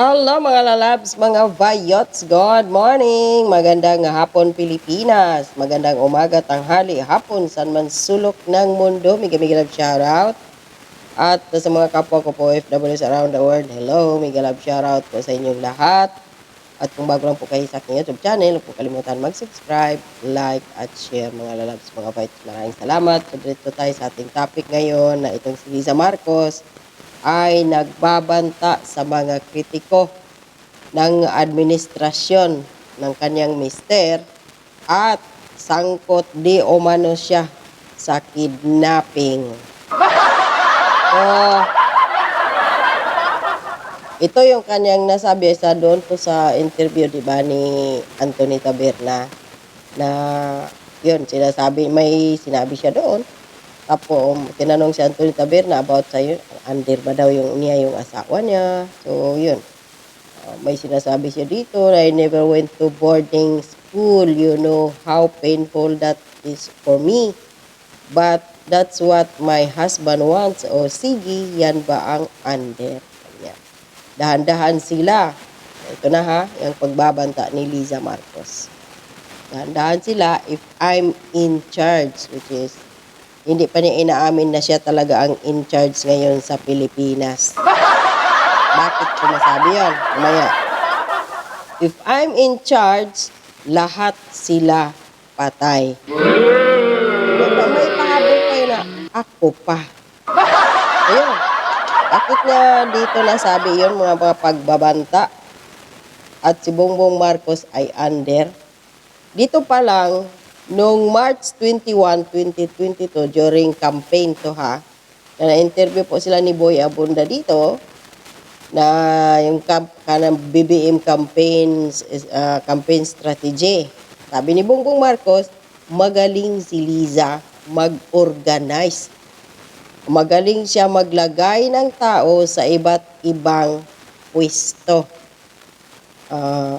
Hello mga lalabs, mga vayots, good morning! Magandang hapon Pilipinas, magandang umaga, tanghali, hapon, saan man sulok ng mundo, miga-miga love shoutout. At sa mga kapwa ko po OFWs around the world, hello, miga love shoutout po sa inyong lahat. At kung bago lang po kayo sa aking YouTube channel, huwag po kalimutan mag-subscribe, like, at share mga lalabs, mga vayots. Maraming salamat. So, dito tayo sa ating topic ngayon na itong si Liza Marcos ay nagbabanta sa mga kritiko ng administrasyon ng kanyang mister at sangkot di umano siya sa kidnapping. So, ito yung kanyang nasabi sa doon po sa interview di ba ni Anthony Taberna na yun sinasabi may sinabi siya doon tapos, tinanong si Anthony Taberna about sa yun, under ba daw yung niya yung asawa niya. So, yun. Uh, may sinasabi siya dito, I never went to boarding school. You know how painful that is for me. But that's what my husband wants. O sige, yan ba ang under? Yan. Dahan-dahan sila. Ito na ha, yung pagbabanta ni Liza Marcos. Dahan-dahan sila if I'm in charge, which is hindi pa niya inaamin na siya talaga ang in charge ngayon sa Pilipinas. Bakit ko masabi yun? Mamaya. If I'm in charge, lahat sila patay. Diba, may pahabol kayo na ako pa. Ayun. Bakit niya dito nasabi yun mga mga pagbabanta? At si Bongbong Marcos ay under. Dito pa lang, Noong March 21, 2022, during campaign to ha, na na-interview po sila ni Boy Abunda dito, na yung camp, kanang BBM campaigns, uh, campaign strategy. Sabi ni Bongbong Marcos, magaling si Liza mag-organize. Magaling siya maglagay ng tao sa iba't ibang pwesto. Uh,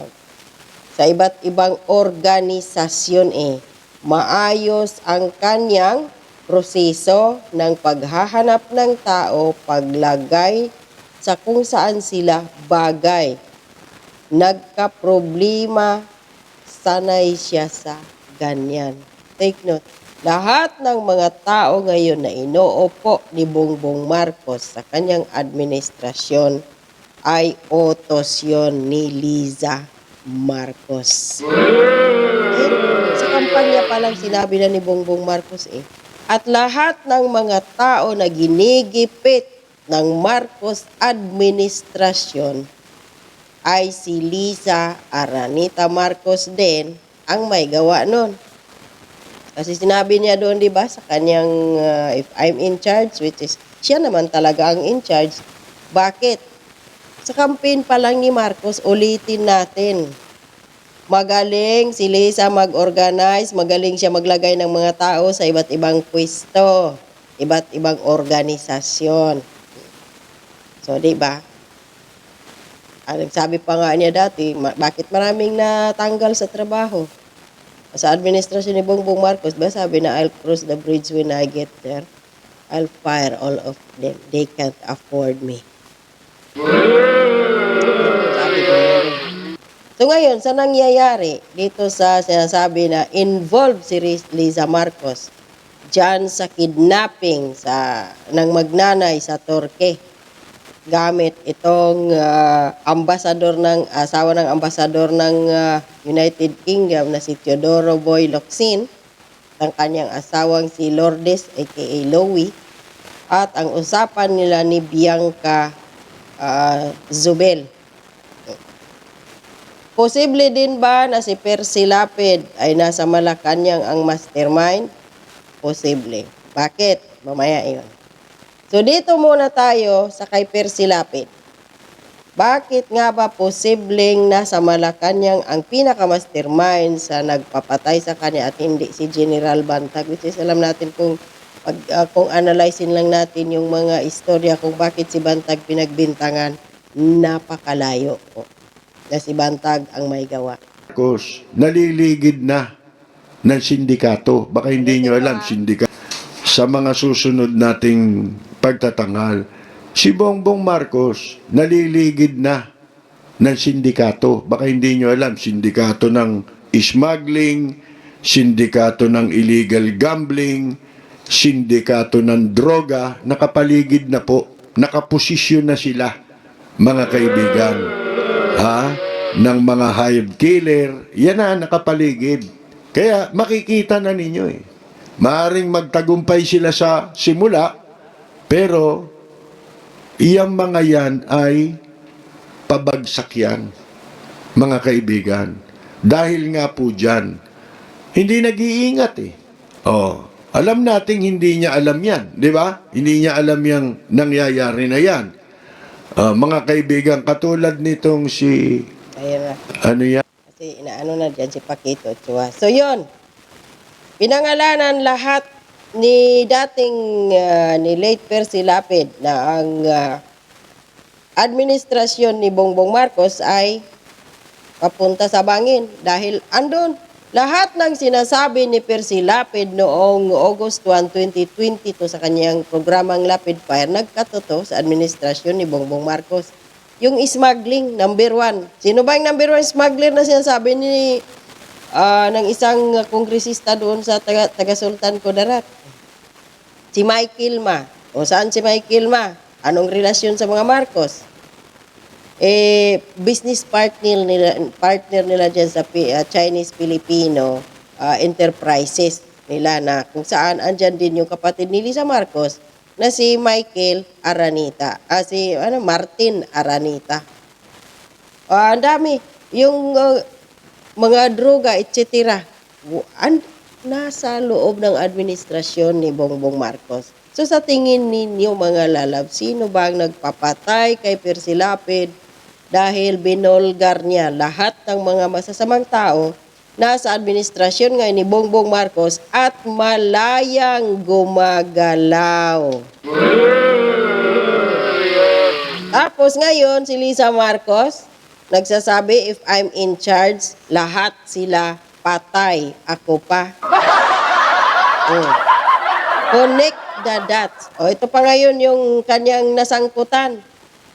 sa iba't ibang organisasyon eh maayos ang kanyang proseso ng paghahanap ng tao, paglagay sa kung saan sila bagay. Nagka-problema, sanay siya sa ganyan. Take note, lahat ng mga tao ngayon na inoopo ni Bongbong Marcos sa kanyang administrasyon ay otos yun ni Liza Marcos. Sa kampanya pa sinabi na ni Bongbong Marcos eh. At lahat ng mga tao na ginigipit ng Marcos administrasyon ay si Lisa Aranita Marcos din ang may gawa nun. Kasi sinabi niya doon, di ba, sa kanyang uh, if I'm in charge, which is siya naman talaga ang in charge. Bakit? Sa campaign pa lang ni Marcos, ulitin natin Magaling si Lisa mag-organize, magaling siya maglagay ng mga tao sa iba't ibang pwesto, iba't ibang organisasyon. So, di ba? Ang sabi pa nga niya dati, bakit maraming natanggal sa trabaho? Sa administrasyon ni Bongbong Marcos, ba sabi na I'll cross the bridge when I get there. I'll fire all of them. They can't afford me. Yun. So ngayon, sa nangyayari dito sa sinasabi na involved si Liza Marcos dyan sa kidnapping sa ng magnanay sa Torque gamit itong ah, ambasador ng asawa ng ambasador ng ah, United Kingdom na si Teodoro Boy Locsin ang kanyang asawang si Lourdes aka Lowy at ang usapan nila ni Bianca ah, Zubel Posible din ba na si Percy Lapid ay nasa Malacanang ang mastermind? Posible. Bakit? Mamaya iyon. So dito muna tayo sa kay Percy Lapid. Bakit nga ba posibleng nasa Malacanang ang pinaka-mastermind sa nagpapatay sa kanya at hindi si General Bantag? Which is alam natin kung pag, ah, kung analyzin lang natin yung mga istorya kung bakit si Bantag pinagbintangan, napakalayo po na si Bantag ang may gawa. Marcos, naliligid na ng sindikato. Baka hindi nyo alam, sindikato. Sa mga susunod nating pagtatanghal, si Bongbong Marcos naliligid na ng sindikato. Baka hindi nyo alam, sindikato ng smuggling, sindikato ng illegal gambling, sindikato ng droga, nakapaligid na po, nakaposisyon na sila, mga kaibigan. Ha? Ng mga hive killer, yan na nakapaligid. Kaya makikita na ninyo eh. Maaring magtagumpay sila sa simula, pero iyang mga yan ay pabagsak yan, mga kaibigan. Dahil nga po dyan, hindi nag-iingat eh. Oh, alam nating hindi niya alam yan, di ba? Hindi niya alam yung nangyayari na yan. Ah, mga kaibigan, katulad nitong si, Ayun na. ano yan, Kasi inaano na dyan si Paquito Chua. So yun, pinangalanan lahat ni dating ah, ni late Percy Lapid na ang ah, administrasyon ni Bongbong Marcos ay papunta sa bangin dahil andon lahat ng sinasabi ni Percy Lapid noong August 1, 2022 sa kanyang programang Lapid Fire nagkatotoo sa administrasyon ni Bongbong Marcos. Yung smuggling, number one. Sino ba yung number one smuggler na sinasabi ni ah, ng isang kongresista doon sa taga, taga Sultan Kudarat? Si Michael Ma. O saan si Michael Ma? Anong relasyon sa mga Marcos? Eh business partner nila partner nila diyan sa Pi- ah, Chinese Filipino ah, enterprises nila na kung saan andyan din yung kapatid ni Lisa Marcos na si Michael Aranita ah, si ano Martin Aranita. Ah, ang dami. Yung ah, mga droga etc w- an- nasa loob ng administrasyon ni Bongbong Marcos. So sa tingin ninyo mga lalab sino ba ang nagpapatay kay Percy Lapid dahil binolgar niya lahat ng mga masasamang tao nasa administrasyon ngayon ni Bongbong Marcos at malayang gumagalaw. Tapos ngayon, si Lisa Marcos, nagsasabi, if I'm in charge, lahat sila patay. Ako pa. Oh. Connect the dots. O, ito pa ngayon yung kanyang nasangkutan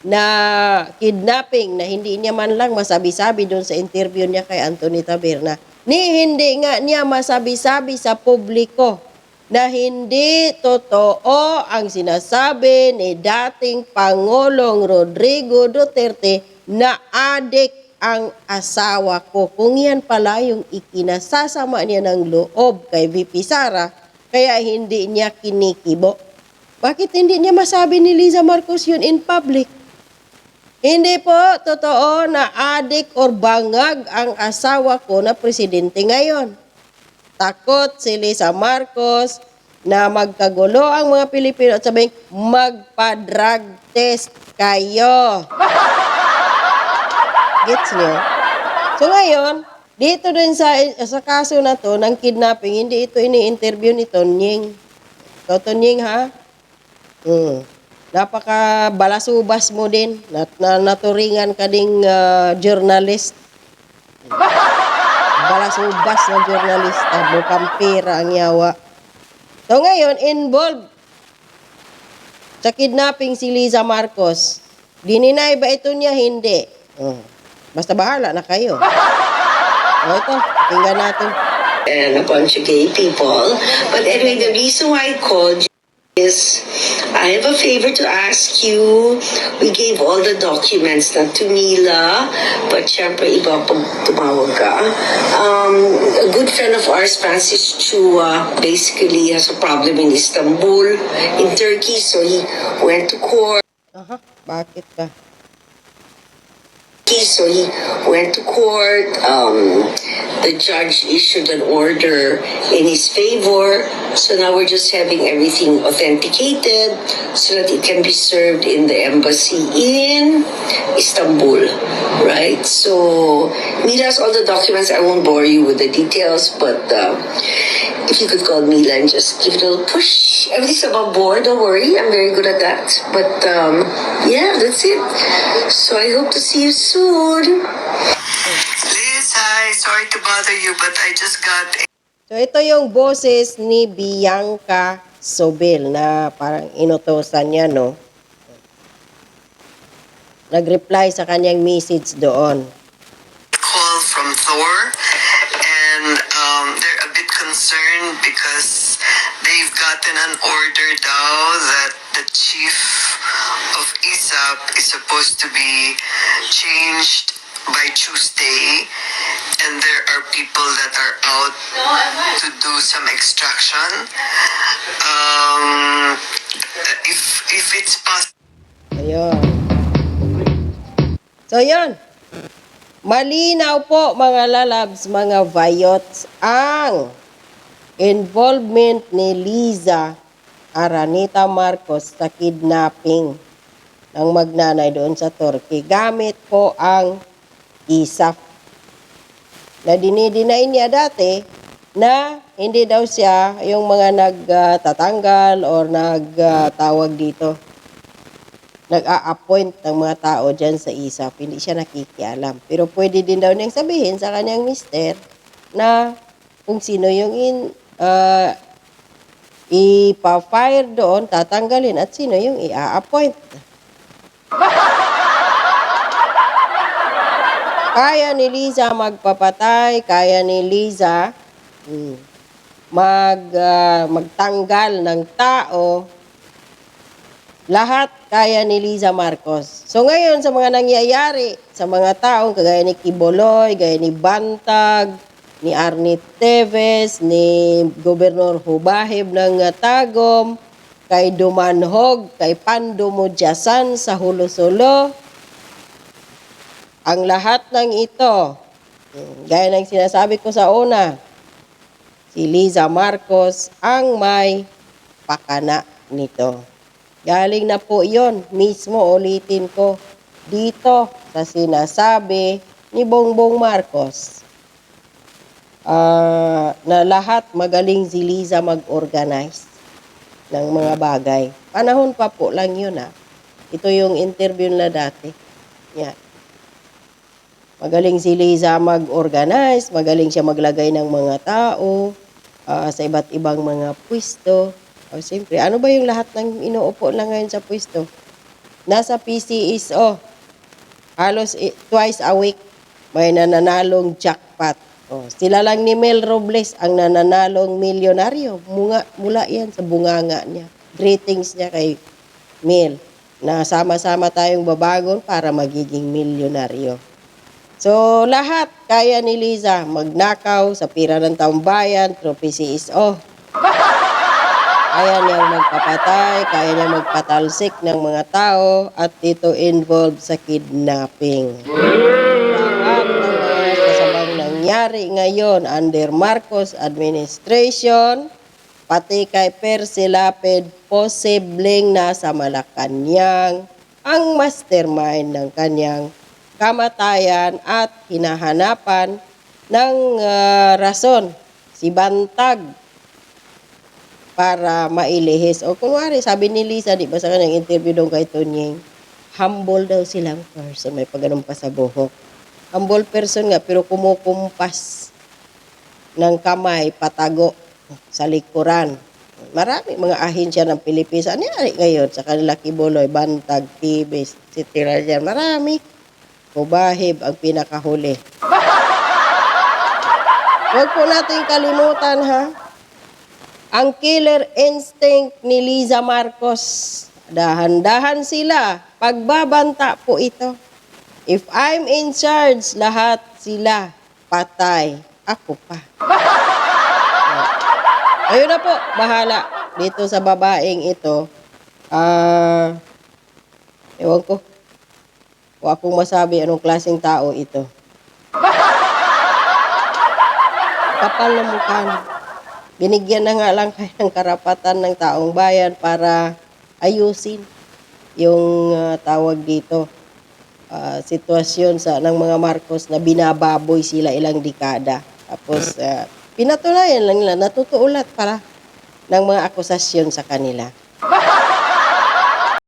na kidnapping na hindi niya man lang masabi-sabi doon sa interview niya kay Anthony Taberna. Ni hindi nga niya masabi-sabi sa publiko na hindi totoo ang sinasabi ni dating Pangulong Rodrigo Duterte na adik ang asawa ko. Kung yan pala yung ikinasasama niya ng loob kay VP Sara, kaya hindi niya kinikibo. Bakit hindi niya masabi ni Liza Marcos yun in public? Hindi po totoo na adik or bangag ang asawa ko na presidente ngayon. Takot si Lisa Marcos na magkagulo ang mga Pilipino at sabing magpa-drug test kayo. Gets nyo? So ngayon, dito din sa, sa kaso na to ng kidnapping, hindi ito ini-interview ni Tonying. Ikaw, Tonying, ha? Hmm. Napaka balasubas mo din. Nat, na, naturingan ka ding ah, journalist. Balasubas na journalista. Mukhang pera ang yawa. So ngayon, involved sa kidnapping si Liza Marcos. Dininay ba ito niya? Hindi. Hmm. Basta bahala na kayo. O ito, tingnan natin. and gay people. But anyway, the reason why I called you is I have a favor to ask you. We gave all the documents not to Mila, but syempre iba pag tumawag ka. Um, a good friend of ours, Francis Chua, basically has a problem in Istanbul, in Turkey, so he went to court. Aha, bakit ka? So he went to court. Um, the judge issued an order in his favor. So now we're just having everything authenticated so that it can be served in the embassy in Istanbul. Right? So Mila has all the documents. I won't bore you with the details, but uh, if you could call Mila and just give it a little push. Everything's above board. Don't worry. I'm very good at that. But um, yeah, that's it. So I hope to see you soon. Liz, hi. Sorry to bother you, but I just got So ito yung boses ni Bianca Sobel na parang inutosan niya, no? nag-reply sa kanyang message doon. call from Thor, and um, they're a bit concerned because they've gotten an order now that the chief of ISAP is supposed to be changed by Tuesday, and there are people that are out to do some extraction. Um, if if it's possible. Ayun. So, yun. Malinaw po mga lalabs, mga vayots, ang involvement ni Liza Aranita Marcos sa kidnapping ng magnanay doon sa Turkey. Gamit po ang ISAF na dinidinay niya dati na hindi daw siya yung mga nagtatanggal or nagtawag dito nag-a-appoint ng mga tao dyan sa ISAP, hindi siya nakikialam. Pero pwede din daw niyang sabihin sa kanyang mister na kung sino yung in, uh, ipa-fire doon, tatanggalin at sino yung i-appoint. Kaya ni Liza magpapatay, kaya ni Liza hmm, mag, ah, magtanggal ng tao, lahat kaya ni Liza Marcos. So ngayon sa mga nangyayari sa mga taong kagaya ni Kiboloy, gaya ni Bantag, ni Arnit Teves, ni Gobernador Hubahib ng Tagum, kay Dumanhog, kay Pando Mudyasan sa Hulo-Sulo, ang lahat ng ito, hmm, gaya ng sinasabi ko sa una, si Liza Marcos ang may pakana nito. Galing na po yon mismo ulitin ko dito sa sinasabi ni Bongbong Marcos. Ah, na lahat magaling si Liza mag-organize ng mga bagay. Panahon pa po lang yun ah. Ito yung interview na dati. Yan. Magaling si Liza mag-organize, magaling siya maglagay ng mga tao ah, sa iba't ibang mga pwesto. O siyempre, ano ba yung lahat ng inuupo na ngayon sa pwesto? Nasa PCSO. Halos i- twice a week may nananalong jackpot. O, sila lang ni Mel Robles ang nananalong milyonaryo. Mula, mula yan sa bunganga niya. Greetings niya kay Mel na sama-sama tayong babagon para magiging milyonaryo. So, lahat kaya ni Liza magnakaw sa pira ng taong bayan through PCSO. Kaya niyang magpapatay, kaya niyang magpatalsik ng mga tao at ito involved sa kidnapping. Nangyari ngayon under Marcos administration, pati kay Percy Lapid, posibleng nasa Malacanang ang mastermind ng kanyang kamatayan at hinahanapan ng ah, rason si Bantag para mailihis. O kunwari, sabi ni Lisa, di ba sa kanyang interview doon kay Tonyeng, humble daw silang person. May pagganong pa sa buhok. Humble person nga, pero kumukumpas ng kamay, patago sa likuran. Marami mga ahensya ng Pilipinas. Ano yan ngayon sa kanila Kibuloy, Bantag, Tibes, etc. Dyan. Marami. Kubahib ang pinakahuli. Huwag po natin kalimutan ha. Ang killer instinct ni Liza Marcos. Dahan-dahan sila. Pagbabanta po ito. If I'm in charge, lahat sila patay. Ako pa. Ayun na po, bahala. Dito sa babaeng ito, ah, ewan ko. Huwag akong masabi anong klaseng tao ito. Kapal na mukha. Binigyan na nga lang kayo ng karapatan ng taong bayan para ayusin yung ah, tawag dito ah, sitwasyon sa ng mga Marcos na binababoy sila ilang dekada. Tapos ah, pinatunayan lang nila, natutuulat para ng mga akusasyon sa kanila.